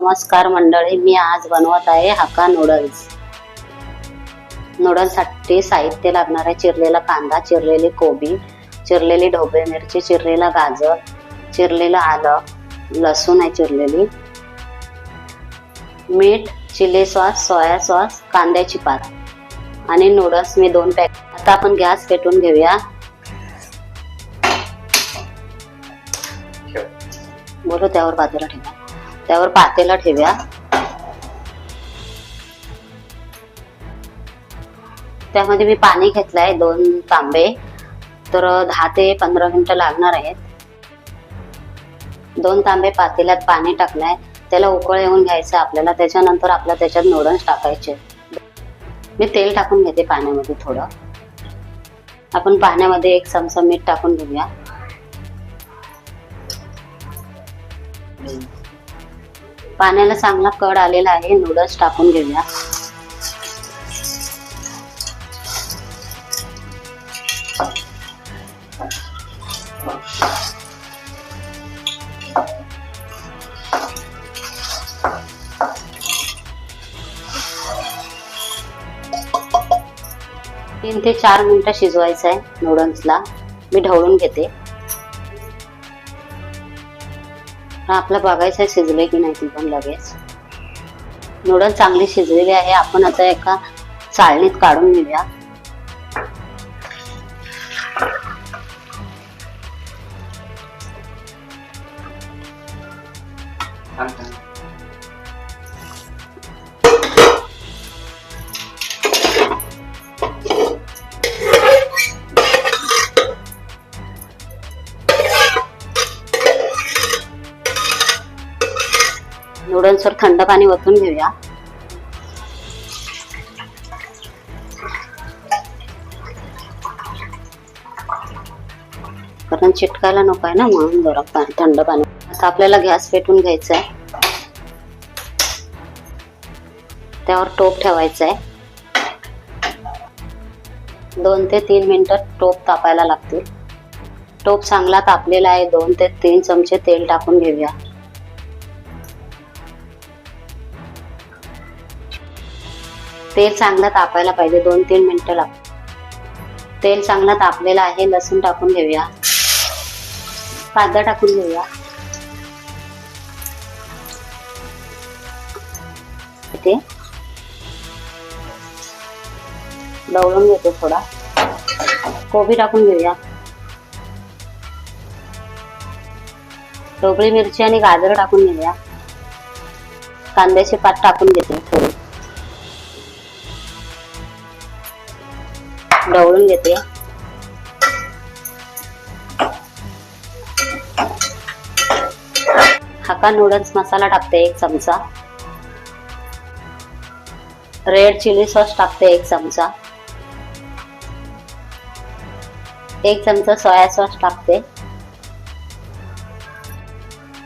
नमस्कार मंडळी मी आज बनवत आहे हक्का नूडल्स नूडल्ससाठी साहित्य लागणार आहे चिरलेला कांदा चिरलेली कोबी चिरलेली ढोबळी मिरची चिरलेला गाजर चिरलेलं आलं लसूण आहे चिरलेली मीठ चिली सॉस सोया सॉस कांद्याची पात आणि नूडल्स मी दोन पॅक आता आपण गॅस पेटून घेऊया. बोलू त्यावर बाजूला ठेवा. त्यावर पातेला ठेवूया. त्यामध्ये मी पाणी घेतलंय दोन तांबे. तर दहा ते पंधरा मिनिटं लागणार आहेत. दोन तांबे पातेल्यात पाणी टाकलंय. त्याला उकळ येऊन घ्यायचं आपल्याला. त्याच्यानंतर आपल्या त्याच्यात नूडल्स टाकायचे. मी तेल टाकून घेते पाण्यामध्ये थोडं. आपण पाण्यामध्ये एक चमचा मीठ टाकून घेऊया. पाण्याला चांगला कड आलेला आहे. नूडल्स टाकून घेऊया. तीन ते चार मिनिटं शिजवायचं आहे नूडल्सला मी ढवळून घेते. आपला बघायचं आहे शिजले की नाही ती पण लगेच. नूडल चांगली शिजलेली आहे. आपण आता एका चाळणीत काढून घेऊया. नूडल्सवर थंड पाणी ओतून घेऊया. कारण चिटकायला नको आहे ना म्हणून गरम पाणी थंड पाणी. आता आपल्याला गॅस पेटून घ्यायचा आहे. त्यावर टोप ठेवायचा आहे. दोन ते तीन मिनटं टोप तापायला लागतील. टोप चांगला तापलेला आहे. दोन ते तीन चमचे तेल टाकून घेऊया. तेल चांगलं तापायला पाहिजे दोन तीन मिनिटं लाग. तेल चांगलं तापलेलं आहे लसूण टाकून घेऊया. कांदा टाकून घेऊया. इथे. डवळून घेतो थोडा. कोबी टाकून घेऊया. ढोबळी मिरची आणि गाजर टाकून घेऊया. कांद्याचे पात टाकून घेते. ढवळून घेते हाका नूडल्स मसाला टाकते एक चमचा रेड चिली सॉस टाकते एक चमचा एक चमचा सोया सॉस टाकते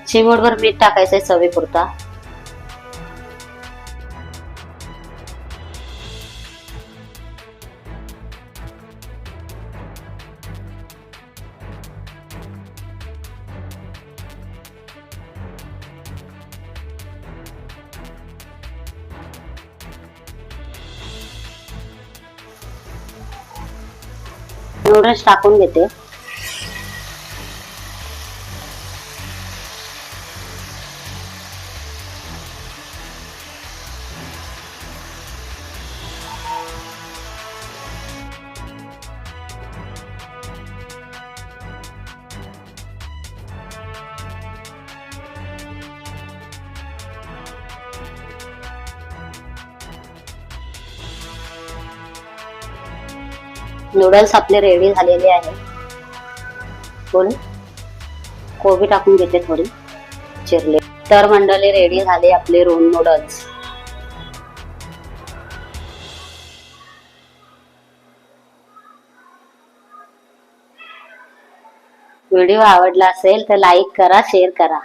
चिमूटभर मीठ टाकायचंय चवीपुरता. नूडल्स टाकून घेते नूडल्स आपले रेडी झालेले आहे. बोल कोबी टाकून घेते थोडी. चिरले. तर मंडळी रेडी झाले आपले रोल नूडल्स व्हिडिओ आवडला असेल तर लाईक करा शेअर करा.